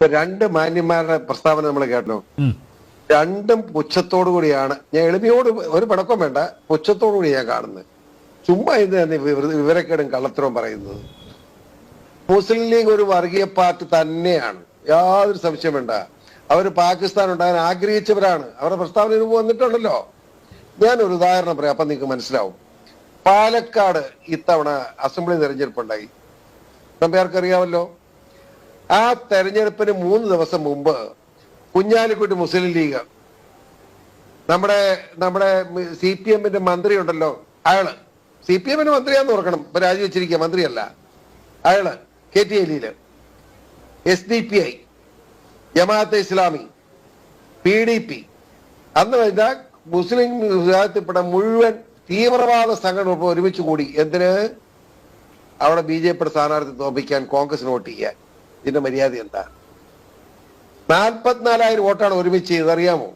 ഇപ്പൊ രണ്ട് മാന്യന്മാരുടെ പ്രസ്താവന നമ്മൾ കേട്ടല്ലോ. രണ്ടും പുച്ഛത്തോടു കൂടിയാണ് ഞാൻ എളിമയോട് ഒരു പടക്കം വേണ്ട പുച്ഛത്തോടു കൂടി ഞാൻ കാണുന്നത്. ചുമ്മാ ഇത് തന്നെ വിവര- വിവരക്കേടും കള്ളത്തരവും പറയുന്നത്. മുസ്ലിം ലീഗ് ഒരു വർഗീയ പാർട്ടി തന്നെയാണ്. യാതൊരു സംശയം വേണ്ട. അവർ പാകിസ്ഥാൻ ഉണ്ടാകാൻ ആഗ്രഹിച്ചവരാണ്. അവരുടെ പ്രസ്താവന മുമ്പ് വന്നിട്ടുണ്ടല്ലോ. ഞാൻ ഒരു ഉദാഹരണം പറയാം അപ്പൊ നിങ്ങൾക്ക് മനസ്സിലാവും. പാലക്കാട് ഇത്തവണ അസംബ്ലി തെരഞ്ഞെടുപ്പുണ്ടായി. നമ്പ്യാർക്ക് അറിയാമല്ലോ ആ തെരഞ്ഞെടുപ്പിന് മൂന്ന് ദിവസം മുമ്പ് കുഞ്ഞാലിക്കുട്ടി മുസ്ലിം ലീഗ് നമ്മുടെ നമ്മുടെ സി പി എമ്മിന്റെ മന്ത്രി ഉണ്ടല്ലോ അയാൾ. സി പി എമ്മിന്റെ മന്ത്രിയാന്ന് ഓർക്കണം. ഇപ്പൊ രാജിവെച്ചിരിക്കുക മന്ത്രിയല്ല. അയാൾ K T എല്ലിയിൽ S D P I Jamaate Islami P D P. അന്ന് കഴിഞ്ഞാൽ മുസ്ലിം വിഭാഗത്തിൽപ്പെട്ട മുഴുവൻ തീവ്രവാദ സംഘടന ഒരുമിച്ച് കൂടി എന്തിന്? അവിടെ ബി ജെ പിയുടെ സ്ഥാനാർത്ഥി തോപ്പിക്കാൻ കോൺഗ്രസിന് വോട്ട് ചെയ്യാൻ. ഇതിന്റെ മര്യാദ എന്താ? നാൽപ്പത്തിനാലായിരം വോട്ടാണ് ഒരുമിച്ച് ഇതറിയാമോ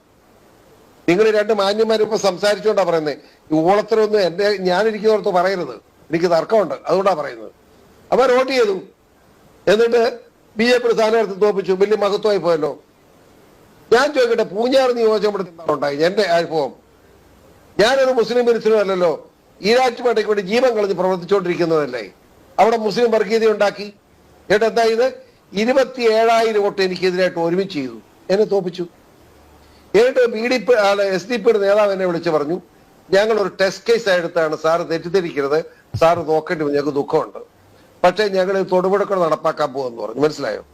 നിങ്ങൾ രണ്ട് മാന്യന്മാരിപ്പോ സംസാരിച്ചുകൊണ്ടാ പറയുന്നത് ഈ ഊളത്തരൊന്നും എന്റെ ഞാനിരിക്കുന്നോർത്ത് പറയരുത്. എനിക്ക് തർക്കമുണ്ട്. അതുകൊണ്ടാ പറയുന്നത്. അവർ വോട്ട് ചെയ്തു. എന്നിട്ട് ബി ജെ പിയുടെ സ്ഥാനാർത്ഥി തോപ്പിച്ചു. വലിയ മഹത്വമായി പോയല്ലോ. ഞാൻ ചോദിക്കട്ടെ പൂഞ്ഞാറ് നിയോജകമണ്ഡലത്തിൽ ഉണ്ടായി എന്റെ അനുഭവം. ഞാനൊരു മുസ്ലിം മിനിസ്റ്ററും അല്ലല്ലോ. ഈരാറ്റുപേട്ടയ്ക്ക് വേണ്ടി ജീവൻ കളഞ്ഞ് പ്രവർത്തിച്ചുകൊണ്ടിരിക്കുന്നതല്ലേ. അവിടെ മുസ്ലിം വർഗീയത ഉണ്ടാക്കി എന്നിട്ട് എന്താ ഇത് ഇരുപത്തി ഏഴായിരം വോട്ട് എനിക്കെതിരായിട്ട് ഒരുമിച്ച് ചെയ്തു. എന്നെ തോപ്പിച്ചു. എന്നിട്ട് B D P S D പിയുടെ നേതാവ് എന്നെ വിളിച്ചു പറഞ്ഞു ഞങ്ങൾ ഒരു ടെസ്റ്റ് കേസ് എടുത്താണ് സാറ് തെറ്റിദ്ധരിക്കരുത്. സാറ് നോക്കേണ്ടി വന്നു ഞങ്ങൾക്ക് ദുഃഖമുണ്ട്. പക്ഷേ ഞങ്ങൾ തൊടുപുഴക്കൾ നടപ്പാക്കാൻ പോകുമെന്ന് പറഞ്ഞു. മനസ്സിലായോ?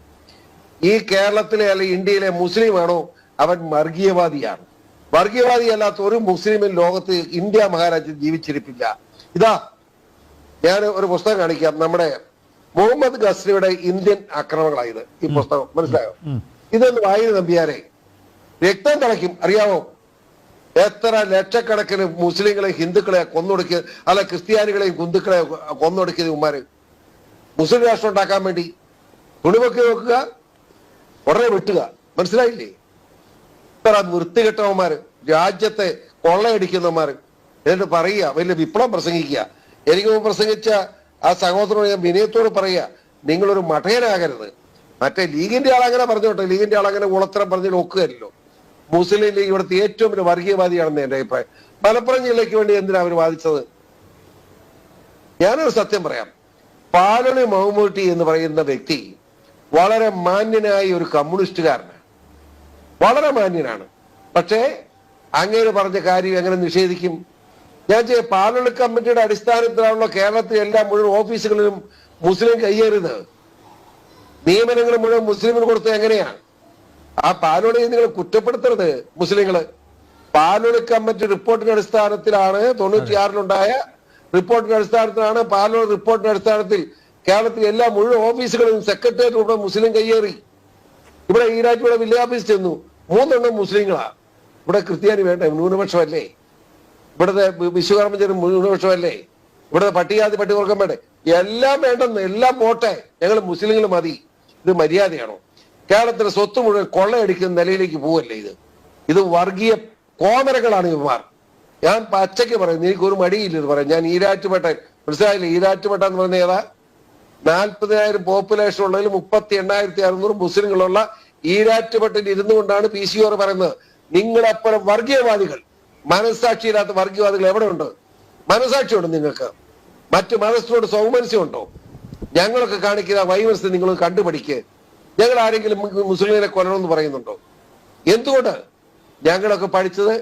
ഈ കേരളത്തിലെ അല്ലെ ഇന്ത്യയിലെ മുസ്ലിമാണോ? അവൻ വർഗീയവാദിയാണ്. വർഗീയവാദി അല്ലാത്ത ഒരു മുസ്ലിമിൻ ലോകത്ത് ഇന്ത്യ മഹാരാജ്യം ജീവിച്ചിരിപ്പില്ല. ഇതാ ഞാൻ ഒരു പുസ്തകം കാണിക്കാം. നമ്മുടെ മുഹമ്മദ് ഗസ്രിയുടെ ഇന്ത്യൻ ആക്രമണങ്ങളായത് ഈ പുസ്തകം. മനസ്സിലായോ? ഇതൊന്ന് വായന നമ്പിയാരെ രക്തം തിളയ്ക്കും. അറിയാമോ എത്ര ലക്ഷക്കണക്കിന് മുസ്ലിങ്ങളെ ഹിന്ദുക്കളെ കൊന്നൊടുക്കിയ അല്ല ക്രിസ്ത്യാനികളെയും ഹിന്ദുക്കളെ കൊന്നൊടുക്കിയത് ഉമ്മാര് മുസ്ലിം രാഷ്ട്രം ഉണ്ടാക്കാൻ വേണ്ടി തുണിവെക്കി നോക്കുക ഉടനെ വെട്ടുക. മനസ്സിലായില്ലേ? ഇത്ര വൃത്തികെട്ടവന്മാര് രാജ്യത്തെ കൊള്ളയടിക്കുന്നവന്മാര്. എന്നിട്ട് പറയുക വലിയ വിപ്ലവം പ്രസംഗിക്കുക. എനിക്ക് പ്രസംഗിച്ച ആ സഹോദരനോട് ഞാൻ വിനയത്തോട് പറയുക നിങ്ങളൊരു മഠയനാകരുത് മറ്റേ ലീഗിന്റെ ആളങ്ങനെ പറഞ്ഞോട്ടെ ലീഗിന്റെ ആളങ്ങനെ ഉളത്തരം പറഞ്ഞ് നോക്കുകയല്ലോ മുസ്ലിം ലീഗ് ഇവിടുത്തെ ഏറ്റവും വലിയ വർഗീയവാദിയാണെന്ന് എന്റെ അഭിപ്രായം. മലപ്പുറം ജില്ലയ്ക്ക് വേണ്ടി എന്തിനാ അവർ വാദിച്ചത്? ഞാനൊരു സത്യം പറയാം. പാലണി മഹമ്മൂട്ടി എന്ന് പറയുന്ന വ്യക്തി വളരെ മാന്യനായ ഒരു കമ്മ്യൂണിസ്റ്റുകാരനാണ്. വളരെ മാന്യനാണ്. പക്ഷേ അങ്ങേര് പറഞ്ഞ കാര്യം എങ്ങനെ നിഷേധിക്കും? ഞാൻ ചെയ്യ പാലൊളി കമ്മിറ്റിയുടെ അടിസ്ഥാനത്തിലാണല്ലോ കേരളത്തിലെ എല്ലാ മുഴുവൻ ഓഫീസുകളിലും മുസ്ലിം കയ്യേറിയത് നിയമനങ്ങൾ മുഴുവൻ മുസ്ലിമിന് കൊടുത്തത് എങ്ങനെയാണ്? ആ പാലോളി നിങ്ങൾ കുറ്റപ്പെടുത്തരുത് മുസ്ലിങ്ങൾ. പാലോളി കമ്മിറ്റി റിപ്പോർട്ടിന്റെ അടിസ്ഥാനത്തിലാണ് തൊണ്ണൂറ്റിയാറിലുണ്ടായ റിപ്പോർട്ടിന്റെ അടിസ്ഥാനത്തിലാണ് പാലോളി റിപ്പോർട്ടിന്റെ അടിസ്ഥാനത്തിൽ കേരളത്തിലെ എല്ലാ മുഴുവൻ ഓഫീസുകളിലും സെക്രട്ടേറിയറ്റ് ഉൾപ്പെടെ മുസ്ലിം കയ്യേറി. ഇവിടെ ഈരാറ്റിവിടെ വില്ലേജ് ഓഫീസ് ചെന്നു. മൂന്നെണ്ണം മുസ്ലിങ്ങളാ. ഇവിടെ ക്രിസ്ത്യാനി വേണ്ട ന്യൂനപക്ഷമല്ലേ? ഇവിടുത്തെ വിശ്വകർമ്മചരി ന്യൂനപക്ഷമല്ലേ ഇവിടുത്തെ പട്ടികാതി പട്ടികവർഗം വേണ്ടേ എല്ലാം വേണ്ടെന്ന് എല്ലാം പോട്ടെ. ഞങ്ങൾ മുസ്ലിങ്ങൾ മതി. ഇത് മര്യാദയാണോ? കേരളത്തിന്റെ സ്വത്ത് മുഴുവൻ കൊള്ളയടിക്കുന്ന നിലയിലേക്ക് പോവല്ലേ ഇത്? ഇത് വർഗീയ കോമരകളാണ് ഇവമാർ ഞാൻ പച്ചയ്ക്ക് പറയുന്നു എനിക്ക് ഒരു മടിയില്ല പറയാം ഞാൻ ഈരാറ്റുപേട്ട മനസ്സിലായില്ലേ? ഈരാറ്റുപേട്ട എന്ന് പറയുന്നത് ഏതാ? നാൽപ്പതിനായിരം പോപ്പുലേഷൻ ഉള്ളതിൽ മുപ്പത്തി എണ്ണായിരത്തി അറുന്നൂറ് മുസ്ലിങ്ങളുള്ള ഈരാറ്റുപെട്ടിൽ ഇരുന്നുകൊണ്ടാണ് പി സി ഓർ പറയുന്നത്. നിങ്ങളപ്പുറം വർഗീയവാദികൾ. മനസ്സാക്ഷിയില്ലാത്ത വർഗീയവാദികൾ എവിടെയുണ്ട്? മനസ്സാക്ഷിയുണ്ട് നിങ്ങൾക്ക്. മറ്റു മതസ്ഥരോട് സൗമനസ്യമുണ്ടോ? ഞങ്ങളൊക്കെ കാണിക്കുന്ന വൈമനസ്യം നിങ്ങൾ കണ്ടുപഠിക്ക് ഞങ്ങൾ ആരെങ്കിലും മുസ്ലിങ്ങളെ കൊല്ലണമെന്ന് പറയുന്നുണ്ടോ? എന്തുകൊണ്ട്? ഞങ്ങളൊക്കെ പഠിച്ചത്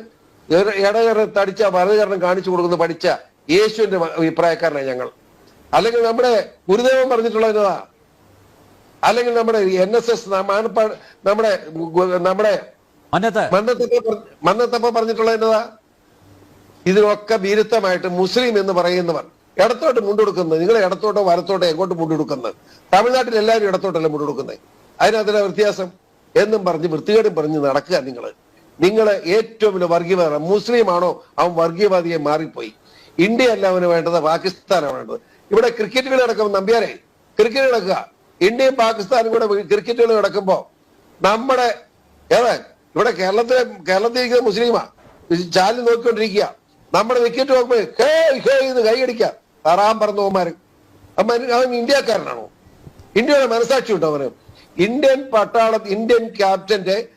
ഇടകര തടിച്ച വലതുകരണം കാണിച്ചു കൊടുക്കുന്ന പഠിച്ച യേശുവിന്റെ അഭിപ്രായക്കാരനാണ് ഞങ്ങൾ. അല്ലെങ്കിൽ നമ്മുടെ ഗുരുദേവൻ പറഞ്ഞിട്ടുള്ള അല്ലെങ്കിൽ നമ്മുടെ എൻ എസ് എസ് നമ്മുടെ നമ്മുടെ മന്നത്തപ്പ പറ- മന്നത്തപ്പ പറഞ്ഞിട്ടുള്ള എന്നതാ ഇതിനൊക്കെ വിരുദ്ധമായിട്ട് മുസ്ലിം എന്ന് പറയുന്നവർ ഇടത്തോട്ട് മുണ്ടെടുക്കുന്നത് നിങ്ങൾ ഇടത്തോട്ടോ വലത്തോട്ടോ എങ്ങോട്ട് മുണ്ടെടുക്കുന്നത്? തമിഴ്നാട്ടിൽ എല്ലാവരും ഇടത്തോട്ടല്ലേ മുണ്ടെടുക്കുന്നത്? അതിനകത്തിലെ വ്യത്യാസം? എന്നും പറഞ്ഞ് വൃത്തികേടും പറഞ്ഞ് നടക്കുക നിങ്ങൾ നിങ്ങൾ ഏറ്റവും വലിയ വർഗീയവാദ മുസ്ലിം ആണോ അവൻ വർഗീയവാദിയെ മാറിപ്പോയി. ഇന്ത്യ അല്ല അവന് വേണ്ടത് പാകിസ്ഥാനാണ് വേണ്ടത്. ഇവിടെ ക്രിക്കറ്റ് കളി നടക്കുമ്പോൾ നമ്പ്യാരെ ക്രിക്കറ്റ് നടക്കുക. ഇന്ത്യയും പാകിസ്ഥാനും കൂടെ ക്രിക്കറ്റ് കളി നമ്മുടെ ഏതാ? ഇവിടെ കേരളത്തിലെ കേരളത്തിൽ ഇരിക്കുന്ന മുസ്ലിമാ. ചാലിൽ നോക്കിക്കൊണ്ടിരിക്കുക. നമ്മുടെ വിക്കറ്റ് നോക്കുമ്പോ ഹേ ഹേ എന്ന് കൈയടിക്കുക താറാൻ അവൻ ഇന്ത്യക്കാരനാണോ? ഇന്ത്യയുടെ മനസാക്ഷി ഉണ്ടോ അവന്? ഇന്ത്യൻ പട്ടാള ഇന്ത്യൻ ക്യാപ്റ്റന്റെ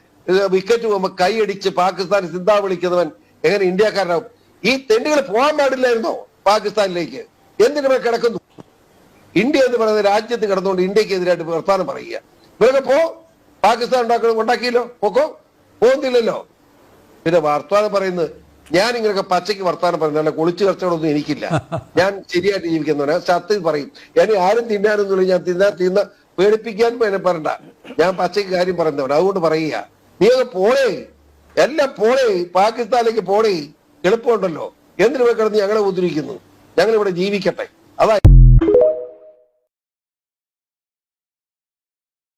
വിക്കറ്റ് പോകുമ്പോ കൈയടിച്ച് പാകിസ്ഥാൻ സിന്താ വിളിക്കുന്നവൻ എങ്ങനെ ഇന്ത്യക്കാരനാവും? ഈ തെണ്ടുകൾ പോകാൻ പാടില്ലായിരുന്നോ പാകിസ്ഥാനിലേക്ക്? എന്തിനു കിടക്കുന്നു? ഇന്ത്യ എന്ന് പറയുന്ന രാജ്യത്ത് കിടന്നുകൊണ്ട് ഇന്ത്യയ്ക്ക് ഇന്ത്യക്കെതിരായിട്ട് വർത്താനം പറയുക. ഇവരൊക്കെ പോ. പാകിസ്ഥാൻ ഉണ്ടാക്കണം ഉണ്ടാക്കിയല്ലോ പോക്കോ. പോകുന്നില്ലല്ലോ. പിന്നെ വർത്തമാനം പറയുന്നത് ഞാൻ ഇങ്ങനെയൊക്കെ പച്ചയ്ക്ക് വർത്താനം പറയുന്നത് അല്ല കുളിച്ചു കച്ചവടമൊന്നും എനിക്കില്ല. ഞാൻ ശരിയായിട്ട് ജീവിക്കുന്നവനാ. സത്യം പറയും എന്നെ ആരും തിന്നാനൊന്നുമില്ല ഞാൻ തിന്നാ തിന്ന പേടിപ്പിക്കാൻ എന്നെ പറയണ്ട. ഞാൻ പച്ചയ്ക്ക് കാര്യം പറയുന്നവൻ അതുകൊണ്ട് പറയുക നീ അത് പോളേ എല്ലാം പോളേ പാകിസ്ഥാനിലേക്ക് പോളേ എളുപ്പമുണ്ടല്ലോ. എന്തിനു പോയി കിടന്ന് ഞങ്ങളെ ഉദ്ധരിക്കുന്നു ഞങ്ങൾ ഇവിടെ ജീവിക്കട്ടെ. അതാ